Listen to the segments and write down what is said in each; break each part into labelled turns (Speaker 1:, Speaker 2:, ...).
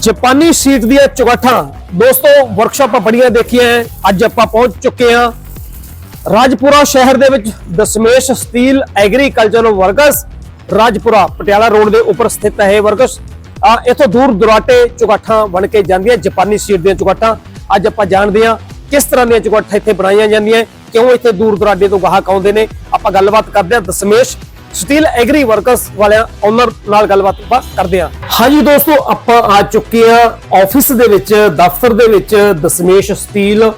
Speaker 1: ਜਾਪਾਨੀ ਸੀਟ ਦੀਆਂ ਚੁਗਾਠਾਂ। ਦੋਸਤੋ ਵਰਕਸ਼ਾਪਾਂ ਬੜੀਆਂ ਦੇਖੀਆਂ ਹੈ। ਅੱਜ ਆਪਾਂ ਪਹੁੰਚ ਚੁੱਕੇ ਹਾਂ ਰਾਜਪੁਰਾ ਸ਼ਹਿਰ ਦੇ ਵਿੱਚ Dashmesh steel agriculture works Rajpura, Patiala road ਦੇ ਉੱਪਰ ਸਥਿਤ ਹੈ ਇਹ ਵਰਕਸ ਆ, ਇਥੋਂ ਦੂਰ ਦੁਰਾਟੇ ਚੁਗਾਠਾਂ ਬਣ ਕੇ ਜਾਂਦੀਆਂ, ਜਾਪਾਨੀ ਸੀਟ ਦੀਆਂ ਚੁਗਾਠਾਂ। ਅੱਜ ਆਪਾਂ ਜਾਣਦੇ ਹਾਂ ਕਿਸ ਤਰ੍ਹਾਂ ਦੀਆਂ ਚੁਗਾਠਾਂ ਇੱਥੇ ਬਣਾਈਆਂ ਜਾਂਦੀਆਂ ਕਿਉਂ ਇੱਥੇ ਦੂਰ ਦੁਰਾਡੇ ਤੋਂ ਗਾਹਕ ਆਉਂਦੇ ਨੇ। ਆਪਾਂ ਗੱਲਬਾਤ ਕਰਦੇ ਹਾਂ ਦਸਮੇਸ਼ ਸਟੀਲ ਐਗਰੀ ਵਰਕਰਸ ਵਾਲਿਆਂ ਓਨਰ ਨਾਲ ਗੱਲਬਾਤ ਕਰਦੇ ਹਾਂ। ਹਾਂਜੀ ਦੋਸਤੋ ਆਪਾਂ ਆ ਚੁੱਕੇ ਆ ਆਫਿਸ ਦੇ ਵਿੱਚ ਦਫ਼ਤਰ ਦੇ ਵਿੱਚ Dashmesh steel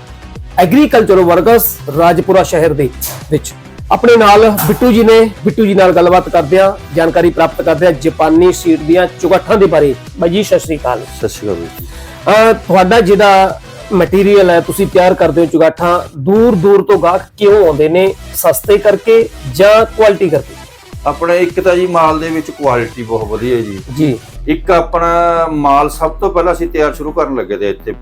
Speaker 1: agriculture workers Rajpura ਸ਼ਹਿਰ ਦੇ ਵਿੱਚ। ਆਪਣੇ ਨਾਲ ਬਿੱਟੂ ਜੀ ਨੇ ਬਿੱਟੂ ਜੀ ਨਾਲ ਗੱਲਬਾਤ ਕਰਦੇ ਆ ਜਾਣਕਾਰੀ ਪ੍ਰਾਪਤ ਕਰਦੇ ਆ ਜਾਪਾਨੀ ਸੀਟ ਦੀਆਂ ਚੁਗਾਠਾਂ ਦੇ ਬਾਰੇ। ਬਾਈ ਜੀ ਸਤਿ ਸ਼੍ਰੀ ਅਕਾਲ।
Speaker 2: ਸਤਿ ਸ਼੍ਰੀ ਅਕਾਲ
Speaker 1: ਤੁਹਾਡਾ ਜਿਹੜਾ ਮਟੀਰੀਅਲ ਹੈ ਤੁਸੀਂ ਤਿਆਰ ਕਰਦੇ ਹੋ ਚੁਗਾਠਾਂ ਦੂਰ ਦੂਰ ਤੋਂ ਗਾਹਕ ਕਿਉਂ ਆਉਂਦੇ ਨੇ? ਸਸਤੇ ਕਰਕੇ ਜਾਂ ਕੁਆਲਿਟੀ ਕਰਕੇ?
Speaker 2: ਆਪਣੇ ਇੱਕ ਤਾਂ ਜੀ ਮਾਲ ਦੇ ਵਿੱਚ ਕੁਆਲਿਟੀ ਬਹੁਤ ਵਧੀਆ ਜੀ।
Speaker 1: ਜੀ।
Speaker 2: ਇੱਕ ਆਪਣਾ ਮਾਲ ਸਭ ਤੋਂ ਪਹਿਲਾਂ ਅਸੀਂ ਤਿਆਰ ਸ਼ੁਰੂ ਕਰਨ ਲੱਗੇ ਤੇ ਇੱਥੇ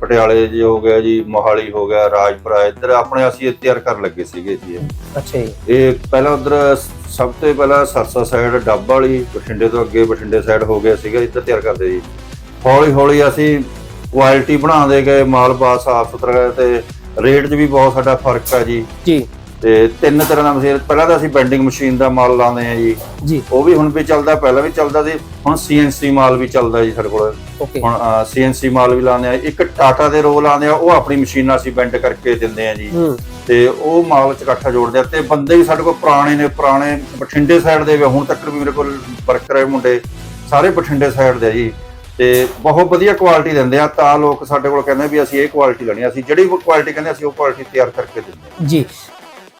Speaker 2: ਪਟਿਆਲੇ ਜੀ ਹੋ ਗਿਆ ਜੀ ਮੋਹਾਲੀ ਹੋ ਗਿਆ ਰਾਜਪੁਰਾ ਇੱਧਰ ਆਪਣੇ ਅਸੀਂ ਤਿਆਰ ਕਰਨ ਲੱਗੇ ਸੀਗੇ ਜੀ।
Speaker 1: ਅੱਛਾ ਜੀ।
Speaker 2: ਇਹ ਪਹਿਲਾਂ ਉਧਰ ਸਭ ਤੋਂ ਪਹਿਲਾਂ ਸਰਸਾ ਸਾਈਡ ਡੱਬ ਵਾਲੀ ਬਠਿੰਡੇ ਤੋਂ ਅੱਗੇ ਬਠਿੰਡੇ ਸਾਈਡ ਹੋ ਗਿਆ ਸੀਗਾ ਇੱਧਰ ਤਿਆਰ ਕਰਦੇ ਜੀ। ਹੌਲੀ ਹੌਲੀ ਅਸੀਂ ਕੁਆਲਿਟੀ ਬਣਾਉਂਦੇ ਗਏ ਮਾਲ ਬਾ ਸਾਫ਼ ਸੁਥਰਾ ਤੇ ਰੇਟ 'ਚ ਵੀ ਬਹੁਤ ਸਾਡਾ ਫ਼ਰਕ ਆ ਜੀ।
Speaker 1: ਜੀ।
Speaker 2: ਤੇ ਤਿੰਨ ਤਰ੍ਹਾਂ ਦਾ ਮਸ਼ੀਨ ਪਹਿਲਾਂ ਤਾਂ ਅਸੀਂ ਬੈਂਡਿੰਗ ਮਸ਼ੀਨ ਦਾ ਮਾਲ ਲਾਉਂਦੇ ਆ ਜੀ।
Speaker 1: ਜੀ।
Speaker 2: ਉਹ ਵੀ ਹੁਣ ਵੀ ਚੱਲਦਾ ਪਹਿਲਾਂ ਵੀ ਚੱਲਦਾ ਸੀ ਹੁਣ ਸੀਐਨਸੀ ਮਾਲ ਵੀ ਚੱਲਦਾ ਜੀ ਸਾਡੇ ਕੋਲ।
Speaker 1: ਓਕੇ
Speaker 2: ਹੁਣ ਸੀਐਨਸੀ ਮਾਲ ਵੀ ਲਾਉਂਦੇ ਆ ਇੱਕ ਟਾਟਾ ਦੇ ਰੋਲ ਆਉਂਦੇ ਆ ਉਹ ਆਪਣੀ ਮਸ਼ੀਨਾਂ ਅਸੀਂ ਬੈਂਡ ਕਰਕੇ ਦਿੰਦੇ ਆ ਜੀ। ਤੇ ਉਹ ਮਾਲ ਚ ਇਕੱਠਾ ਜੋੜਦੇ ਆ ਤੇ ਬੰਦੇ ਵੀ ਸਾਡੇ ਕੋਲ ਪੁਰਾਣੇ ਨੇ ਪੁਰਾਣੇ ਬਠਿੰਡੇ ਸਾਈਡ ਦੇ ਵੀ ਹੁਣ ਤੱਕ ਵੀ ਮੇਰੇ ਕੋਲ ਵਰਕਰ ਹੈ ਮੁੰਡੇ ਸਾਰੇ ਬਠਿੰਡੇ ਸਾਈਡ ਦੇ ਆ ਜੀ। ਤੇ ਬਹੁਤ ਵਧੀਆ ਕੁਆਲਿਟੀ ਦਿੰਦੇ ਆ ਤਾਂ ਲੋਕ ਸਾਡੇ ਕੋਲ ਕਹਿੰਦੇ ਵੀ ਅਸੀਂ ਇਹ ਕੁਆਲਿਟੀ ਲੈਣੀ ਅਸੀਂ ਜਿਹੜੀ ਕੁਆਲਿਟੀ ਕਹਿੰਦੇ ਅਸੀਂ ਉਹ ਕੁਆਲਿਟੀ ਤਿਆਰ ਕਰਕੇ ਦਿੰਦੇ
Speaker 1: ਜੀ।